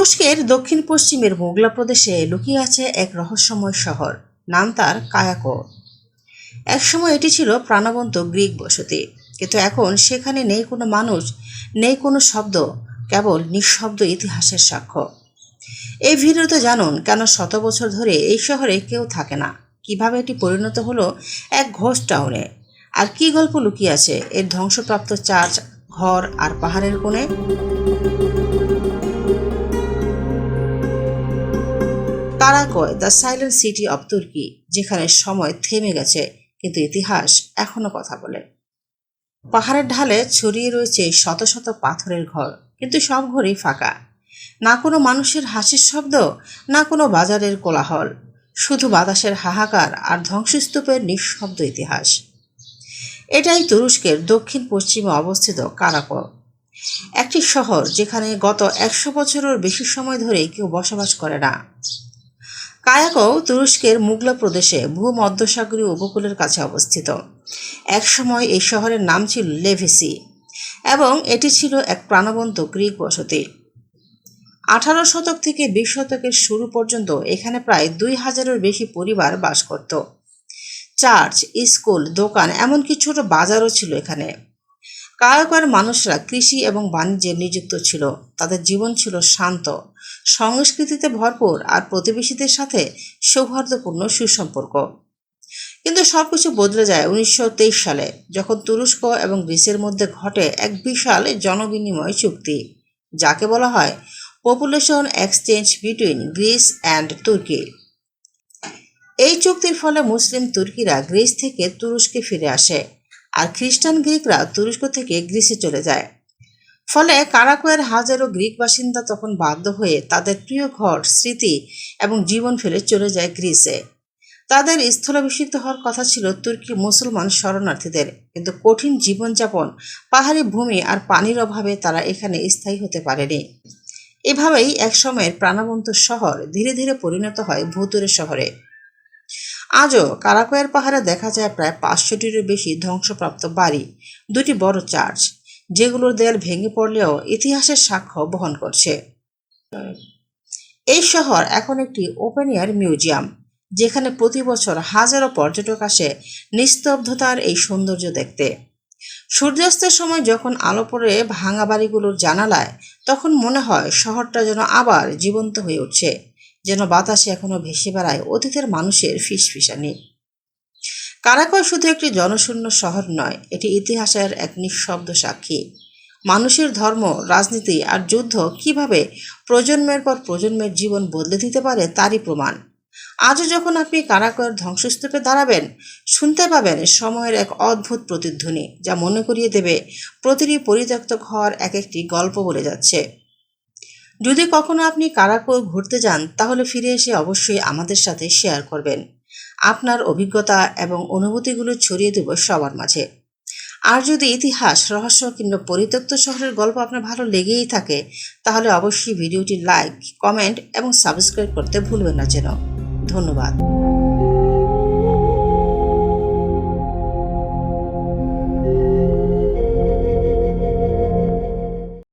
তুরস্কের দক্ষিণ পশ্চিমের মোগলা প্রদেশে লুকিয়ে আছে এক রহস্যময় শহর, নাম তার কায়াকো। একসময় এটি ছিল প্রাণবন্ত গ্রিক বসতি, কিন্তু এখন সেখানে নেই কোনো মানুষ, নেই কোনো শব্দ, কেবল নিঃশব্দ ইতিহাসের সাক্ষ্য। এই ভিডিওতে জানুন, কেন শত বছর ধরে এই শহরে কেউ থাকে না? কীভাবে এটি পরিণত হলো এক ঘোষ টাউনে? আর কি গল্প লুকিয়ে আছে এর ধ্বংসপ্রাপ্ত চার্চ, ঘর আর পাহাড়ের কোণে? তারাকয় the silent city of Turkey যেখানে সময় থেমে গেছে, কিন্তু ইতিহাস এখনও কথা বলে। পাহাড়ের ঢালে ছড়িয়ে রয়েছে শত শত পাথরের ঘর, কিন্তু সব ঘরই ফাঁকা। না কোনো মানুষের হাসির শব্দ, না কোনো বাজারের কোলাহল, শুধু বাতাসের হাহাকার আর ধ্বংসস্তূপের নিঃশব্দ ইতিহাস। এটাই তুরস্কের দক্ষিণ পশ্চিমে অবস্থিত কারাক। একটি শহর যেখানে গত একশো বছরের বেশি সময় ধরে কেউ বসবাস করে না। কায়াকও তুরস্কের মুগলা প্রদেশে ভূমধ্যসাগরীয় উপকূলের কাছে অবস্থিত। একসময় এই শহরের নাম ছিল লেভেসি এবং এটি ছিল এক প্রাণবন্ত গ্রিক বসতি। আঠারো শতক থেকে বিশ শতকের শুরু পর্যন্ত এখানে প্রায় দুই হাজারের বেশি পরিবার বাস করত। চার্চ, স্কুল, দোকান, এমনকি ছোট বাজারও ছিল এখানে। কায়কের মানুষরা কৃষি এবং বাণিজ্যে নিযুক্ত ছিল। তাদের জীবন ছিল শান্ত, সংস্কৃতিতে ভরপুর আর প্রতিবেশীদের সাথে সৌহার্দ্যপূর্ণ সুসম্পর্ক। কিন্তু সবকিছু বদলে যায় উনিশশো তেইশ সালে, যখন তুরস্ক এবং গ্রিসের মধ্যে ঘটে এক বিশাল জনবিনিময় চুক্তি, যাকে বলা হয় population exchange between Greece and Turkey এই চুক্তির ফলে মুসলিম তুর্কিরা গ্রিস থেকে তুরস্কে ফিরে আসে। আর খ্রিস্টান গ্রিকরা তুরস্ক থেকে গ্রিসে চলে যায়। ফলে কারাকোয়ের হাজারো গ্রিক বাসিন্দা তখন বাধ্য হয়ে তাদের প্রিয় ঘর, স্মৃতি এবং জীবন ফেলে চলে যায় গ্রিসে। তাদের স্থলাভিষিক্ত হওয়ার কথা ছিল তুর্কি মুসলমান শরণার্থীদের, কিন্তু কঠিন জীবনযাপন, পাহাড়ি ভূমি আর পানির অভাবে তারা এখানে স্থায়ী হতে পারেনি। এভাবেই একসময়ের প্রাণবন্ত শহর ধীরে ধীরে পরিণত হয় ভুতুরে শহরে। আজও কারাকোয়ের পাহাড়ে দেখা যায় প্রায় পাঁচশোটিরও বেশি ধ্বংসপ্রাপ্ত বাড়ি, দুটি বড় চার্চ, যেগুলোর দেয়াল ভেঙে পড়লেও ইতিহাসের সাক্ষ্য বহন করছে। এই শহর এখন একটি ওপেন এয়ার মিউজিয়াম, যেখানে প্রতি বছর হাজারো পর্যটক আসে নিস্তব্ধতার এই সৌন্দর্য দেখতে। সূর্যাস্তের সময় যখন আলো পড়ে ভাঙা বাড়িগুলোর জানালায়, তখন মনে হয় শহরটা যেন আবার জীবন্ত হয়ে উঠছে। যেন বাতাসে এখনও ভেসে বেড়ায় অতীতের মানুষের ফিসফিসানি। কারাকয় শুধু একটি জনশূন্য শহর নয়, এটি ইতিহাসের এক নিঃশব্দ সাক্ষী। মানুষের ধর্ম, রাজনীতি আর যুদ্ধ কীভাবে প্রজন্মের পর প্রজন্মের জীবন বদলে দিতে পারে তারই প্রমাণ। আজও যখন আপনি কারাকয়ের ধ্বংসস্তূপে দাঁড়াবেন, শুনতে পাবেন সময়ের এক অদ্ভুত প্রতিধ্বনি, যা মনে করিয়ে দেবে প্রতিটি পরিত্যক্ত ঘর এক একটি গল্প বলে যাচ্ছে। যদি কখনো আপনি কারাকো ঘুরতে যান, তাহলে ফিরে এসে অবশ্যই আমাদের সাথে শেয়ার করবেন। আপনার অভিজ্ঞতা এবং অনুভূতিগুলো ছড়িয়ে দেব সবার মাঝে। আর যদি ইতিহাস, রহস্য কিংবা পরিত্যক্ত শহরের গল্প আপনার ভালো লেগেই থাকে, তাহলে অবশ্যই ভিডিওটি লাইক, কমেন্ট এবং সাবস্ক্রাইব করতে ভুলবেন না যেন। ধন্যবাদ।